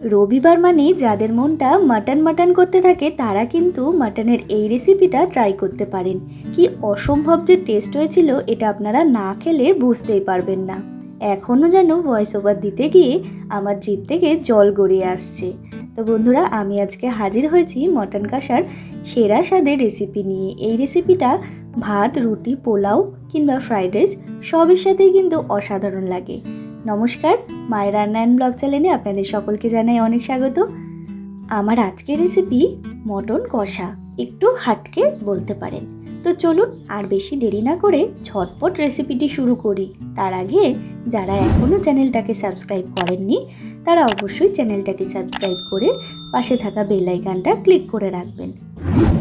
রবিবার মানে যাদের মনটা মাটন মাটন করতে থাকে, তারা কিন্তু মাটনের এই রেসিপিটা ট্রাই করতে পারেন। কি অসম্ভব যে টেস্ট হয়েছিল, এটা আপনারা না খেলে বুঝতেই পারবেন না। এখনও যেন ভয়েস ওভার দিতে গিয়ে আমার জিভ থেকে জল গড়িয়ে আসছে। তো বন্ধুরা, আমি আজকে হাজির হয়েছি মটন কষার সেরা স্বাদের রেসিপি নিয়ে। এই রেসিপিটা ভাত, রুটি, পোলাও কিংবা ফ্রাইড রাইস সবের সাথেই কিন্তু অসাধারণ লাগে। নমস্কার, মায়ের রান্না অ্যান্ড ব্লগ চ্যানেলে আপনাদের সকলকে জানাই অনেক স্বাগত। আমার আজকের রেসিপি মটন কষা, একটু হাটকে বলতে পারেন। তো চলুন আর বেশি দেরি না করে ঝটপট রেসিপিটি শুরু করি। তার আগে যারা এখনও চ্যানেলটাকে সাবস্ক্রাইব করেননি, তারা অবশ্যই চ্যানেলটাকে সাবস্ক্রাইব করে পাশে থাকা বেল আইকনটা ক্লিক করে রাখবেন।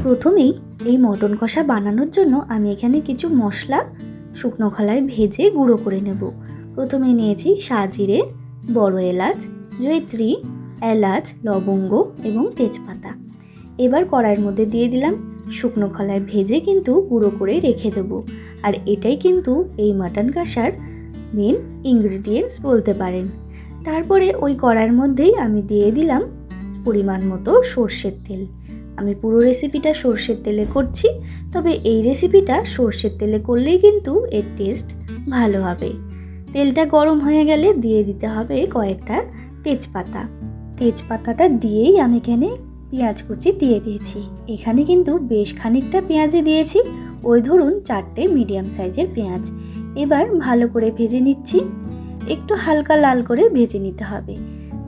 প্রথমেই এই মটন কষা বানানোর জন্য আমি এখানে কিছু মশলা, শুকনো খোলায় ভেজে গুঁড়ো করে নেব। প্রথমে নিয়েছি সাজিরে, বড় এলাচ জৈত্রী এলাচ, লবঙ্গ এবং তেজপাতা। এবার কড়াইয়ের মধ্যে দিয়ে দিলাম শুকনো খোলায় ভেজে কিন্তু গুঁড়ো করে রেখে দেবো। আর এটাই কিন্তু এই মাটন কষার মেন ইনগ্রিডিয়েন্টস বলতে পারেন। তারপরে ওই কড়াইয়ের মধ্যেই আমি দিয়ে দিলাম পরিমাণ মতো সর্ষের তেল। আমি পুরো রেসিপিটা সর্ষের তেলে করছি, তবে এই রেসিপিটা সর্ষের তেলে করলেই কিন্তু এর টেস্ট ভালো হবে। তেলটা গরম হয়ে গেলে দিয়ে দিতে হবে কয়েকটা তেজপাতা। তেজপাতাটা দিয়েই আমি এখানে পেঁয়াজ কুচি দিয়ে দিয়েছি। এখানে কিন্তু বেশ খানিকটা পেঁয়াজই দিয়েছি। ওই ধরুন চারটে মিডিয়াম সাইজের পেঁয়াজ। এবার ভালো করে ভেজে নিচ্ছি। একটু হালকা লাল করে ভেজে নিতে হবে।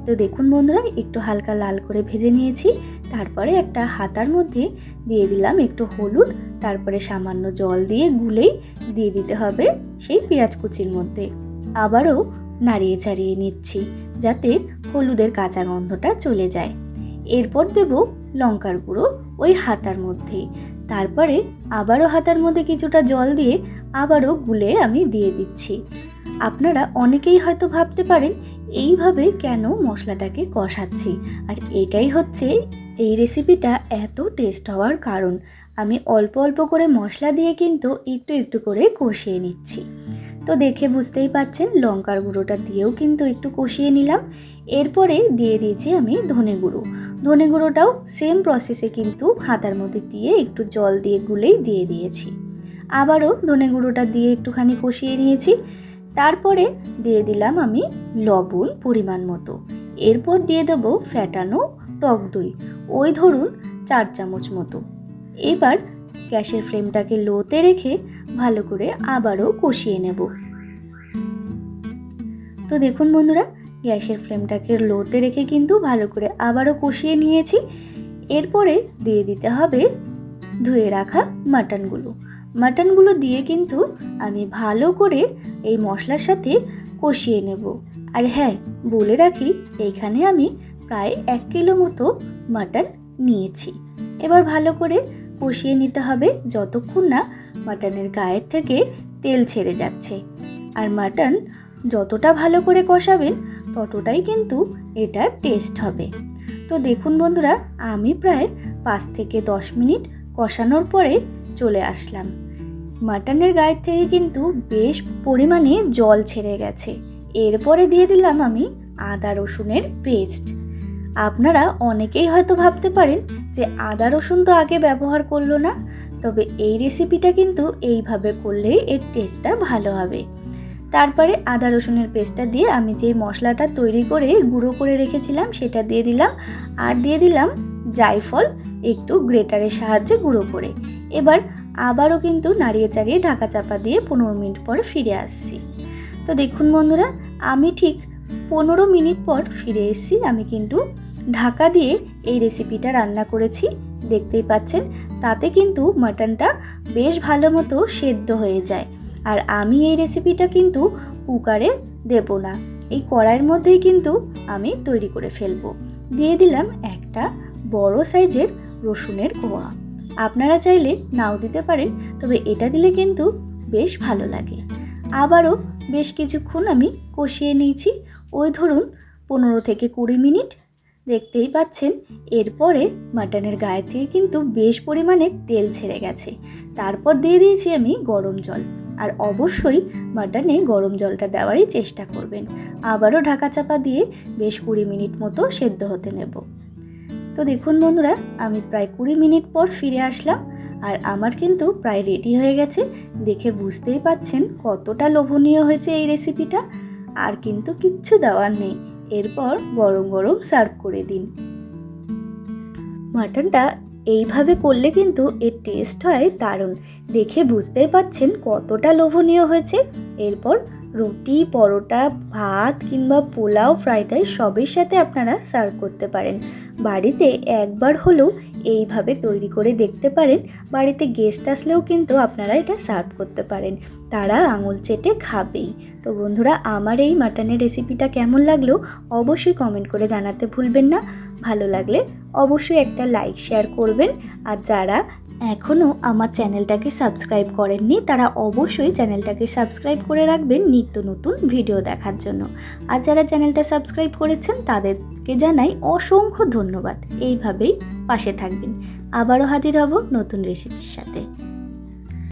তো দেখুন বন্ধুরা, একটু হালকা লাল করে ভেজে নিয়েছি। তারপরে একটা হাতার মধ্যে দিয়ে দিলাম একটু হলুদ। তারপরে সামান্য জল দিয়ে গুলেই দিয়ে দিতে হবে সেই পেঁয়াজ কুচির মধ্যে। আবারও নাড়িয়ে চাড়িয়ে নিচ্ছি যাতে হলুদের কাঁচা গন্ধটা চলে যায়। এরপর দেব লঙ্কার গুঁড়ো ওই হাতার মধ্যেই তারপরে আবারও হাতার মধ্যে কিছুটা জল দিয়ে আবারও গুলে আমি দিয়ে দিচ্ছি। আপনারা অনেকেই হয়তো ভাবতে পারেন, এইভাবে কেন মশলাটাকে কষাচ্ছি? আর এটাই হচ্ছে এই রেসিপিটা এত টেস্ট হওয়ার কারণ। আমি অল্প অল্প করে মশলা দিয়ে কিন্তু একটু একটু করে কষিয়ে নিচ্ছি। তো দেখে বুঝতেই পাচ্ছেন লঙ্কার গুঁড়োটা দিয়েও কিন্তু একটু কষিয়ে নিলাম। এরপরে দিয়ে দিয়েছি আমি ধনে গুঁড়ো। ধনে গুঁড়োটাও সেম প্রসেসে কিন্তু হাতার মধ্যে দিয়ে একটু জল দিয়ে গুলেই দিয়ে দিয়েছি। আবারও ধনে গুঁড়োটা দিয়ে একটুখানি কষিয়ে নিয়েছি। তারপরে দিয়ে দিলাম আমি লবণ পরিমাণ মতো। এরপর দিয়ে দেবো ফ্যাটানো টক দই। ওই ধরুন চার চামচ মতো। এবার গ্যাসের ফ্লেমটাকে লোতে রেখে ভালো করে আবারও কষিয়ে নেব। তো দেখুন বন্ধুরা, গ্যাসের ফ্লেমটাকে লোতে রেখে কিন্তু ভালো করে আবারও কষিয়ে নিয়েছি। এরপরে দিয়ে দিতে হবে ধুয়ে রাখা মাটনগুলো। মাটনগুলো দিয়ে কিন্তু আমি ভালো করে এই মশলার সাথে কষিয়ে নেব। আর হ্যাঁ বলে রাখি, এইখানে আমি প্রায় এক কিলো মতো মাটন নিয়েছি। এবার ভালো করে কষিয়ে নিতে হবে যতক্ষণ না মাটনের গায়ের থেকে তেল ছেড়ে যাচ্ছে। আর মাটন যতটা ভালো করে কষাবেন, ততটাই কিন্তু এটা টেস্ট হবে। তো দেখুন বন্ধুরা, আমি প্রায় পাঁচ থেকে দশ মিনিট কষানোর পরে চলে আসলাম। মাটনের গায়ের থেকে কিন্তু বেশ পরিমাণে জল ছেড়ে গেছে। এরপরে দিয়ে দিলাম আমি আদা রসুনের পেস্ট আপনারা অনেকেই হয়তো ভাবতে পারেন যে আদা রসুন তো আগে ব্যবহার করল না, তবে এই রেসিপিটা কিন্তু এইভাবে করলেই এর টেস্টটা ভালো হবে। তারপরে আদা রসুনের পেস্টটা দিয়ে আমি যে মশলাটা তৈরি করে গুঁড়ো করে রেখেছিলাম, সেটা দিয়ে দিলাম। আর দিয়ে দিলাম জায়ফল একটু গ্রেটারের সাহায্যে গুঁড়ো করে। এবার আবারও কিন্তু নাড়িয়ে চাড়িয়ে ঢাকা চাপা দিয়ে পনেরো মিনিট পর ফিরে আসছি। তো দেখুন বন্ধুরা, আমি ঠিক পনেরো মিনিট পর ফিরে এসেছি, আমি কিন্তু ঢাকা দিয়ে এই রেসিপিটা রান্না করেছি। দেখতেই পাচ্ছেন, তাতে কিন্তু মাটনটা বেশ ভালো মতো সেদ্ধ হয়ে যায়। আর আমি এই রেসিপিটা কিন্তু কুকারে দেব না। এই কড়াইয়ের মধ্যেই কিন্তু আমি তৈরি করে ফেলব। দিয়ে দিলাম একটা বড় সাইজের রসুনের কোয়া। আপনারা চাইলে নাও দিতে পারেন, তবে এটা দিলে কিন্তু বেশ ভালো লাগে। আবারও বেশ কিছুক্ষণ আমি কষিয়ে নিয়েছি। ওই ধরুন পনেরো থেকে কুড়ি মিনিট দেখতেই পাচ্ছেন, এরপরে মাটনের গায়ে থেকে কিন্তু বেশ পরিমাণে তেল ছেড়ে গেছে। তারপর দিয়ে দিয়েছি আমি গরম জল। আর অবশ্যই মাটনে গরম জলটা দেওয়ারই চেষ্টা করবেন। আবারও ঢাকা চাপা দিয়ে বেশ কুড়ি মিনিট মতো সেদ্ধ হতে নেব। তো দেখুন বন্ধুরা, আমি প্রায় কুড়ি মিনিট পর ফিরে আসলাম। আর আমার কিন্তু প্রায় রেডি হয়ে গেছে। দেখে বুঝতেই পাচ্ছেন কতটা লোভনীয় হয়েছে এই রেসিপিটা। আর কিন্তু কিচ্ছু দেওয়ার নেই। এরপর গরম গরম সার্ভ করে দিন। মাটনটা এইভাবে করলে কিন্তু এর টেস্ট হয় দারুণ। দেখে বুঝতে পাচ্ছেন কতটা লোভনীয় হয়েছে। এরপর রুটি, পরোটা, ভাত কিংবা পোলাও ফ্রাইড রাইস সবের সাথে আপনারা সার্ভ করতে পারেন। বাড়িতে একবার হলেও এইভাবে তৈরি করে দেখতে পারেন। বাড়িতে গেস্ট আসলেও কিন্তু আপনারা এটা সার্ভ করতে পারেন। তারা আঙুল চেটে খাবেই। তো বন্ধুরা, আমার এই মাটনের রেসিপিটা কেমন লাগল অবশ্যই কমেন্ট করে জানাতে ভুলবেন না। ভালো লাগলে অবশ্যই একটা লাইক শেয়ার করবেন। আর যারা এখনও আমার চ্যানেলটাকে সাবস্ক্রাইব করেননি, তারা অবশ্যই চ্যানেলটাকে সাবস্ক্রাইব করে রাখবেন নিত্য নতুন ভিডিও দেখার জন্য। আর যারা চ্যানেলটা সাবস্ক্রাইব করেছেন, তাদেরকে জানাই অসংখ্য ধন্যবাদ। এইভাবেই পাশে থাকবেন। আবারও হাজির হব নতুন রেসিপির সাথে।